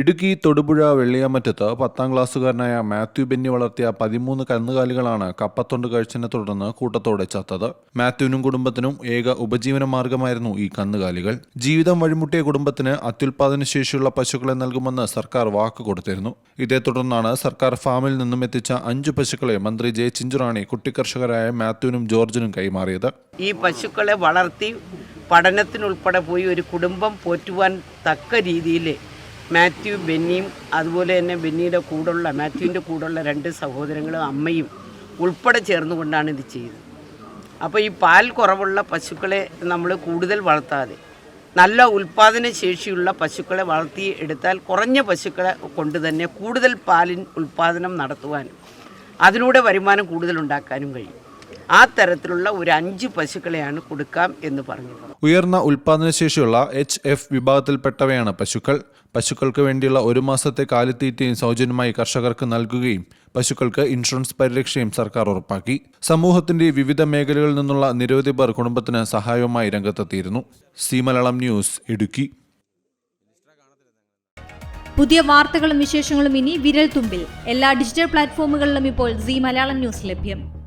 ഇടുക്കി തൊടുപുഴ വെള്ളിയാമറ്റത്ത് പത്താം ക്ലാസ്സുകാരനായ മാത്യു ബെന്നി വളർത്തിയ പതിമൂന്ന് കന്നുകാലികളാണ് കപ്പത്തൊണ്ട് കഴിച്ചതിനെ തുടർന്ന് കൂട്ടത്തോടെ ചത്തത്. മാത്യുവിനും കുടുംബത്തിനും ഏക ഉപജീവന മാർഗമായിരുന്നു ഈ കന്നുകാലികൾ. ജീവിതം വഴിമുട്ടിയ കുടുംബത്തിന് അത്യുൽപാദന ശേഷിയുള്ള പശുക്കളെ നൽകുമെന്ന് സർക്കാർ വാക്ക് കൊടുത്തിരുന്നു. ഇതേ തുടർന്നാണ് സർക്കാർ ഫാമിൽ നിന്നും എത്തിച്ച അഞ്ചു പശുക്കളെ മന്ത്രി ജെ ചിഞ്ചുറാണി കുട്ടിക്കർഷകരായ മാത്യുവിനും ജോർജിനും കൈമാറിയത്. ഈ പശുക്കളെ വളർത്തി പഠനത്തിനുൾപ്പെടെ പോയി ഒരു കുടുംബം പോറ്റുവാൻ തക്ക രീതിയിൽ മാത്യു ബെന്നിയും അതുപോലെ തന്നെ ബെന്നിയുടെ കൂടുള്ള മാത്യുവിന്റെ കൂടുള്ള രണ്ട് സഹോദരങ്ങളും അമ്മയും ഉൾപ്പെടെ ചേർന്നുകൊണ്ടാണ് ഇത് ചെയ്തത്. അപ്പോൾ ഈ പാൽ കുറവുള്ള പശുക്കളെ നമ്മൾ കൂടുതൽ വളർത്താതെ നല്ല ഉൽപ്പാദന ശേഷിയുള്ള പശുക്കളെ വളർത്തി എടുത്താൽ കുറഞ്ഞ പശുക്കളെ കൊണ്ട് തന്നെ കൂടുതൽ പാലിൻ ഉൽപ്പാദനം നടത്തുവാനും അതിലൂടെ വരുമാനം കൂടുതൽ ഉണ്ടാക്കാനും കഴിയും. ആ തരത്തിലുള്ള ഒരു അഞ്ച് പശുക്കളെയാണ് കൊടുക്കാം എന്ന് പറഞ്ഞു ഉയർന്ന ഉൽപാദനശേഷിയുള്ള എച്ച് എഫ് വിഭാഗത്തിൽപ്പെട്ടവയാണ് പശുക്കൾ. പശുക്കൾക്ക് വേണ്ടിയുള്ള ഒരു മാസത്തെ കാലിത്തീറ്റയും സൗജന്യമായി കർഷകർക്ക് നൽകുകയും പശുക്കൾക്ക് ഇൻഷുറൻസ് പരിരക്ഷയും സർക്കാർ ഉറപ്പാക്കി. സമൂഹത്തിന്റെ വിവിധ മേഖലകളിൽ നിന്നുള്ള നിരവധി പേർ കുടുംബത്തിന് സഹായവുമായി രംഗത്തെത്തിയിരുന്നു. സി മലയാളം ന്യൂസ് ഇടുക്കി. പുതിയ വാർത്തകളും വിശേഷങ്ങളും ഇനി വിരൽ തുമ്പിൽ എല്ലാ ഡിജിറ്റൽ പ്ലാറ്റ്ഫോമുകളിലും ഇപ്പോൾ സി മലയാളം ന്യൂസ് ലഭ്യം.